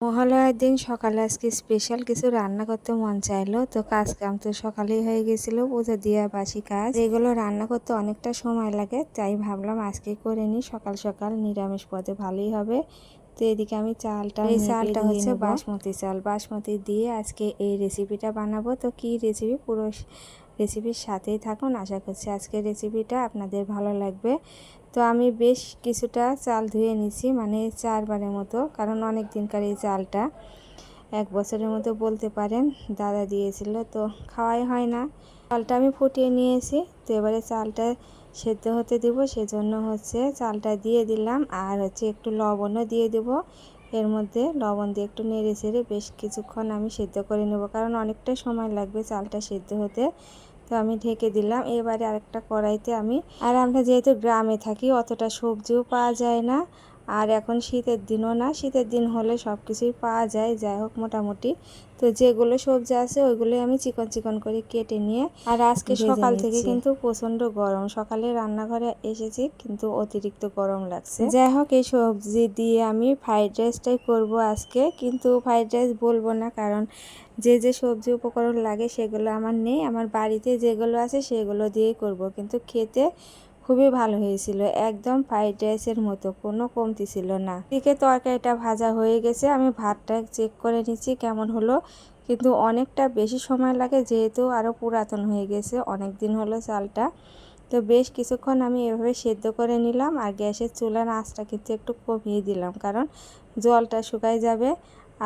মহালয়ার দিন সকালে আজকে স্পেশাল কিছু রান্না করতে মন চাইলো। তো কাজ কাম তো সকালেই হয়ে গেছিল পুজো দিয়া বাসি কাজ। এগুলো রান্না করতে অনেকটা সময় লাগে তাই ভাবলাম আজকে করে নিই। সকাল সকাল নিরামিষ পদে ভালোই হবে। তো এদিকে আমি চালটা এই চালটা হচ্ছে বাসমতি চাল। বাসমতি দিয়ে আজকে এই রেসিপিটা বানাবো। তো কি রেসিপি পুরো রেসিপির সাথেই থাকুন। আশা করছি আজকের রেসিপিটা আপনাদের ভালো লাগবে। তো আমি বেশ কিছুটা চাল ধুয়ে নিছি মানে চারবারের মতো, কারণ অনেক দিনকার এই চালটা। এক বছরের মতো বলতে পারেন, দাদা দিয়েছিল, তো খাওয়াই হয় না। চালটা আমি ফুটিয়ে নিয়েছি, তো এবারে চালটা সেদ্ধ হতে দেব, সেজন্য হচ্ছে চালটা দিয়ে দিলাম, আর হচ্ছে একটু লবণও দিয়ে দেব। এর মধ্যে লবণ দিয়ে একটু নেড়ে চেড়ে বেশ কিছুক্ষণ আমি সেদ্ধ করে নেব, কারণ অনেকটা সময় লাগবে চালটা সেদ্ধ হতে। তো আমি ঢেকে দিলাম। এবারে আরেকটা কড়াইতে আমি, আর আমরা যেহেতু গ্রামে থাকি, অতটা সবজিও পাওয়া যায় না। আর এখন শীতের দিনও না শীতের দিন হলে সব কিছুই পাওয়া যায় যাই হোক মোটামুটি। তো যেগুলো সবজি আছে ওইগুলোই আমি চিকন চিকন করে কেটে নিয়ে আর আজকে সকাল থেকে কিন্তু প্রচণ্ড গরম। সকালে রান্নাঘরে এসেছি কিন্তু অতিরিক্ত গরম লাগছে। যাই হোক এই সবজি দিয়ে আমি ফ্রাইড রাইসটাই করব আজকে কিন্তু ফ্রাইড রাইস বলব না কারণ যে যে সবজি উপকরণ লাগে সেগুলো আমার নেই। আমার বাড়িতে যেগুলো আছে সেগুলো দিয়েই করব কিন্তু খেতে খুবই ভালো হয়েছিল। একদম ফ্রাইড রাইসের মতো, কোনো কমতি ছিল না। এদিকে তরকারিটা ভাজা হয়ে গেছে, আমি ভাতটা চেক করে নিচ্ছি কেমন হলো। কিন্তু অনেকটা বেশি সময় লাগে, যেহেতু আরও পুরাতন হয়ে গেছে, অনেক দিন হলো চালটা। তো বেশ কিছুক্ষণ আমি এভাবে সেদ্ধ করে নিলাম আর গ্যাসের চুলার আঁচটা কিন্তু একটু কমিয়ে দিলাম, কারণ জলটা শুকাই যাবে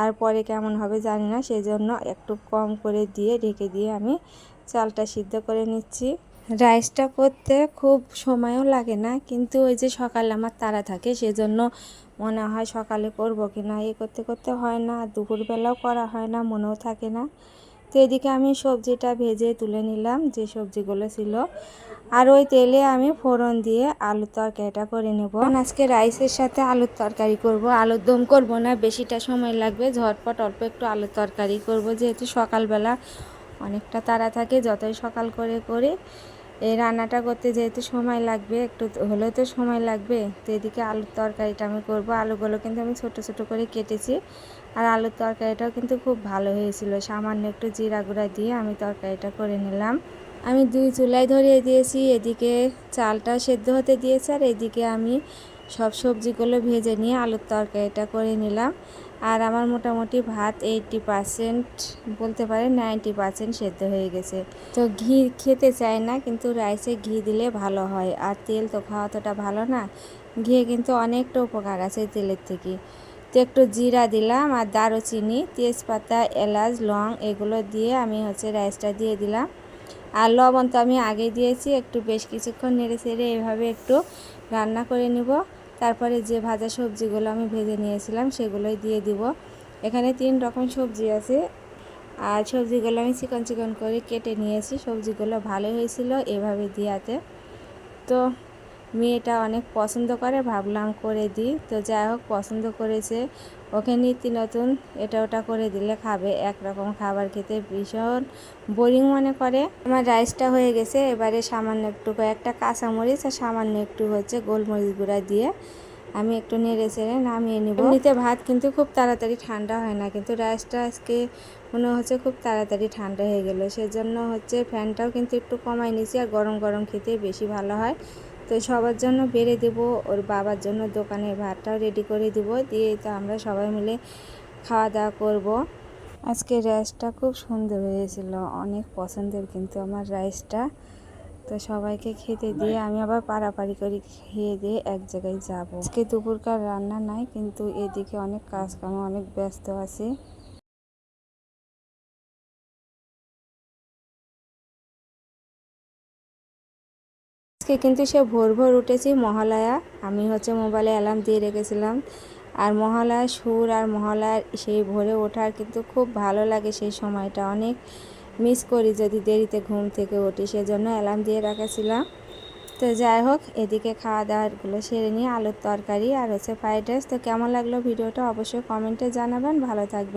আর পরে কেমন হবে জানি না। সেই জন্য একটু কম করে দিয়ে ঢেকে দিয়ে আমি চালটা সিদ্ধ করে নিচ্ছি। রাইসটা করতে খুব সময়ও লাগে না, কিন্তু ওই যে সকালে আমার তাড়া থাকে, সেজন্য মনে হয় সকালে করব কি না এ করতে করতে হয় না, দুপুরবেলাও করা হয় না, মনেও থাকে না। তো এদিকে আমি সবজিটা ভেজে তুলে নিলাম, যে সবজিগুলো ছিল। আর ওই তেলে আমি ফোড়ন দিয়ে আলুর তরকারিটা করে নেব। আজকে রাইসের সাথে আলুর তরকারি করব। আলুর দম করব না, বেশিটা সময় লাগবে, ঝটপট অল্প একটু আলুর তরকারি করব, যেহেতু সকালবেলা অনেকটা তাড়া থাকে, যতই সকাল করে করে। এই রান্নাটা করতে যেহেতু সময় লাগবে, একটু হলেও তো সময় লাগবে, তো এদিকে আলুর তরকারিটা আমি করব। আলুগুলো কিন্তু আমি ছোট ছোট করে কেটেছি আর আলুর তরকারিটাও কিন্তু খুব ভালো হয়েছিল। সামান্য একটু জিরা গুঁড়া দিয়ে আমি তরকারিটা করে নিলাম। আমি দুই চুলাই ধরিয়ে দিয়েছি, এদিকে চালটা সেদ্ধ হতে দিয়েছি আর এদিকে আমি সব সবজিগুলো ভেজে নিয়ে আলুর তরকারিটা করে নিলাম। আর আমার মোটামুটি ভাত এইটটি পারসেন্ট বলতে পারে নাইনটি পারসেন্ট সেদ্ধ হয়ে গেছে। তো ঘি খেতে চায় না, কিন্তু রাইসে ঘি দিলে ভালো হয়। আর তেল তো খাওয়া অতটা ভালো না, ঘিয়ে কিন্তু অনেকটা উপকার আছে তেলের থেকে। তো একটু জিরা দিলাম আর দারুচিনি, তেজপাতা, এলাচ, লং এগুলো দিয়ে আমি হচ্ছে রাইসটা দিয়ে দিলাম। আর লবণ তো আমি আগে দিয়েছি, একটু বেশ কিছুক্ষণ নেড়ে সেড়ে এভাবে একটু রান্না করে নিব। তারপরে যে ভাজা সবজিগুলো আমি ভেজে নিয়েছিলাম সেগুলোই দিয়ে দিব। এখানে তিন রকম সবজি আছে। আর সবজিগুলো আমি চিকন চিকন করে কেটে নিয়েছি। সবজিগুলো ভালো হয়েছিল এভাবে দিয়াতে। তো মেয়েটা অনেক পছন্দ করে, ভাবলাম করে দিই। তো যাই হোক, পছন্দ করেছে। ওকে নিত্য নতুন এটা ওটা করে দিলে খাবে। একরকম খাবার খেতে ভীষণ বোরিং মনে করে। আমার রাইসটা হয়ে গেছে, এবারে সামান্য একটু কয়েকটা কাঁচামরিচ আর সামান্য একটু হচ্ছে গোলমরিচ গুঁড়া দিয়ে আমি একটু নেড়ে চেড়ে নামিয়ে নিব। এমনিতে ভাত কিন্তু খুব তাড়াতাড়ি ঠান্ডা হয় না, কিন্তু রাইসটা আজকে মনে হচ্ছে খুব তাড়াতাড়ি ঠান্ডা হয়ে গেল। সেজন্য হচ্ছে ফ্যানটাও কিন্তু একটু কমাই নিয়েছি আর গরম গরম খেতে বেশি ভালো হয়। তো সবার জন্য বেড়ে দেব ওর বাবার জন্য দোকানে ভাতটাও রেডি করে দিব দিয়ে তো আমরা সবাই মিলে খাওয়া দাওয়া করব। আজকে রাইসটা খুব সুন্দর হয়েছিল অনেক পছন্দের কিন্তু আমার রাইসটা তো সবাইকে খেতে দিয়ে আমি আবার পাড়াপাড়ি করে খেয়ে দিয়ে এক জায়গায় যাব। আজকে দুপুরকার রান্না নাই কিন্তু এদিকে অনেক কাজ কামে অনেক ব্যস্ত আছি। আজকে কিন্তু সে ভোর ভোর উঠেছি, মহালয়া। আমি হচ্ছে মোবাইলে অ্যালার্ম দিয়ে রেখেছিলাম। আর মহালয়ার সুর আর মহালয়ার সেই ভোরে ওঠার কিন্তু খুব ভালো লাগে সেই সময়টা। অনেক মিস করি যদি দেরিতে ঘুম থেকে উঠি, সেজন্য অ্যালার্ম দিয়ে রাখেছিলাম। তো যাই হোক, এদিকে খাওয়া দাওয়াগুলো সেরে নিয়ে আলুর তরকারি আর হচ্ছে ফ্রাইড রাইস। তো কেমন লাগল ভিডিওটা অবশ্যই কমেন্টে জানাবেন। ভালো থাকবে